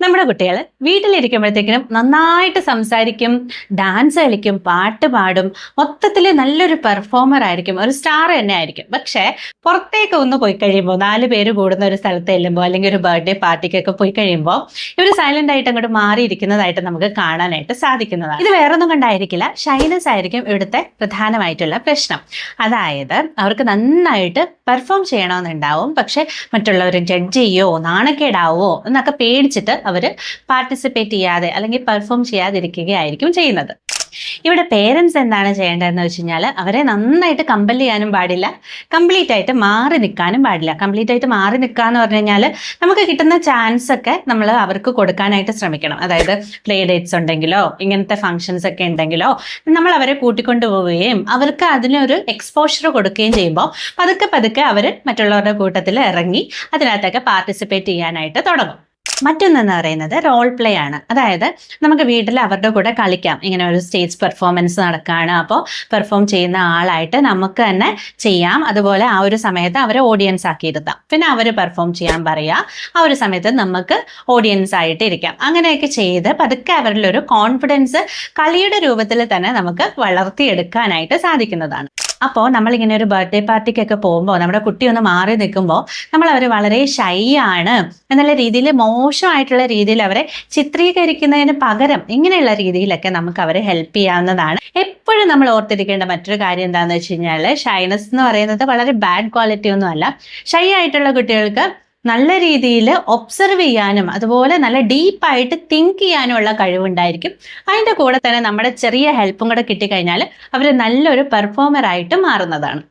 നമ്മുടെ കുട്ടികൾ വീട്ടിലിരിക്കുമ്പോഴത്തേക്കിനും നന്നായിട്ട് സംസാരിക്കും ഡാൻസ് കളിക്കും പാട്ട് പാടും. മൊത്തത്തിൽ നല്ലൊരു പെർഫോമർ ആയിരിക്കും. ഒരു സ്റ്റാർ തന്നെ ആയിരിക്കും. പക്ഷേ പുറത്തേക്ക് ഒന്ന് പോയി കഴിയുമ്പോൾ നാല് പേര് കൂടുന്ന ഒരു സ്ഥലത്ത് ചെല്ലുമ്പോൾ അല്ലെങ്കിൽ ഒരു ബർത്ത്ഡേ പാർട്ടിക്കൊക്കെ പോയി കഴിയുമ്പോൾ ഇവർ സൈലന്റ് ആയിട്ട് അങ്ങോട്ട് മാറിയിരിക്കുന്നതായിട്ട് നമുക്ക് കാണാനായിട്ട് സാധിക്കുന്നതാണ്. ഇത് വേറൊന്നും കണ്ടായിരിക്കില്ല. ഷൈനസ് ആയിരിക്കും ഇവിടുത്തെ പ്രധാനമായിട്ടുള്ള പ്രശ്നം. അതായത് അവർക്ക് നന്നായിട്ട് പെർഫോം ചെയ്യണമെന്നുണ്ടാവും. പക്ഷെ മറ്റുള്ളവരും ജഡ്ജ് ചെയ്യോ നാണക്കേടാവോ എന്നൊക്കെ പേടിച്ചിട്ട് അവർ പാർട്ടിസിപ്പേറ്റ് ചെയ്യാതെ അല്ലെങ്കിൽ പെർഫോം ചെയ്യാതിരിക്കുകയായിരിക്കും ചെയ്യുന്നത്. ഇവിടെ പേരൻസ് എന്താണ് ചെയ്യേണ്ടതെന്ന് വെച്ച് കഴിഞ്ഞാൽ അവരെ നന്നായിട്ട് കമ്പൽ ചെയ്യാനും പാടില്ല. കംപ്ലീറ്റ് ആയിട്ട് മാറി നിൽക്കാനും പാടില്ല. കംപ്ലീറ്റ് ആയിട്ട് മാറി നിൽക്കുക എന്ന് പറഞ്ഞു കഴിഞ്ഞാൽ നമുക്ക് കിട്ടുന്ന ചാൻസ് ഒക്കെ നമ്മൾ അവർക്ക് കൊടുക്കാനായിട്ട് ശ്രമിക്കണം. അതായത് പ്ലേ ഡേറ്റ്സ് ഉണ്ടെങ്കിലോ ഇങ്ങനത്തെ ഫംഗ്ഷൻസ് ഒക്കെ ഉണ്ടെങ്കിലോ നമ്മൾ അവരെ കൂട്ടിക്കൊണ്ടു പോവുകയും അവർക്ക് അതിനൊരു എക്സ്പോഷർ കൊടുക്കുകയും ചെയ്യുമ്പോൾ പതുക്കെ പതുക്കെ അവർ മറ്റുള്ളവരുടെ കൂട്ടത്തിൽ ഇറങ്ങി അതിനകത്തൊക്കെ പാർട്ടിസിപ്പേറ്റ് ചെയ്യാനായിട്ട് തുടങ്ങും. മറ്റൊന്നെന്ന് പറയുന്നത് റോൾ പ്ലേ ആണ്. അതായത് നമുക്ക് വീട്ടിൽ അവരുടെ കൂടെ കളിക്കാം. ഇങ്ങനെ ഒരു സ്റ്റേജ് പെർഫോമൻസ് നടക്കുകയാണ് അപ്പോൾ പെർഫോം ചെയ്യുന്ന ആളായിട്ട് നമുക്ക് തന്നെ ചെയ്യാം. അതുപോലെ ആ ഒരു സമയത്ത് അവരെ ഓഡിയൻസ് ആക്കി ഇരുത്താം. പിന്നെ അവർ പെർഫോം ചെയ്യാൻ പറയുക. ആ ഒരു സമയത്ത് നമുക്ക് ഓഡിയൻസ് ആയിട്ട് ഇരിക്കാം. അങ്ങനെയൊക്കെ ചെയ്ത് പതുക്കെ അവരിലൊരു കോൺഫിഡൻസ് കളിയുടെ രൂപത്തിൽ തന്നെ നമുക്ക് വളർത്തിയെടുക്കാനായിട്ട് സാധിക്കുന്നതാണ്. അപ്പോൾ നമ്മളിങ്ങനെ ഒരു ബർത്ത്ഡേ പാർട്ടിക്കൊക്കെ പോകുമ്പോൾ നമ്മുടെ കുട്ടി ഒന്ന് മാറി നിൽക്കുമ്പോൾ നമ്മൾ അവർ വളരെ ഷൈ ആണ്. എന്നുള്ള രീതിയിൽ മോശമായിട്ടുള്ള രീതിയിൽ അവരെ ചിത്രീകരിക്കുന്നതിന് പകരം ഇങ്ങനെയുള്ള രീതിയിലൊക്കെ നമുക്ക് അവരെ ഹെൽപ്പ് ചെയ്യാവുന്നതാണ്. എപ്പോഴും നമ്മൾ ഓർത്തിരിക്കേണ്ട മറ്റൊരു കാര്യം എന്താണെന്ന് വെച്ച് കഴിഞ്ഞാൽ ഷൈനസ് എന്ന് പറയുന്നത് വളരെ ബാഡ് ക്വാളിറ്റി ഒന്നും അല്ല ഷൈ ആയിട്ടുള്ള കുട്ടികൾക്ക് നല്ല രീതിയിൽ ഒബ്സർവ് ചെയ്യാനും അതുപോലെ നല്ല ഡീപ്പായിട്ട് തിങ്ക് ചെയ്യാനുമുള്ള കഴിവുണ്ടായിരിക്കും. അതിന്റെ കൂടെ തന്നെ നമ്മുടെ ചെറിയ ഹെൽപ്പും കൂടെ കിട്ടിക്കഴിഞ്ഞാൽ അവർ നല്ലൊരു പെർഫോമർ ആയിട്ട് മാറുന്നതാണ്.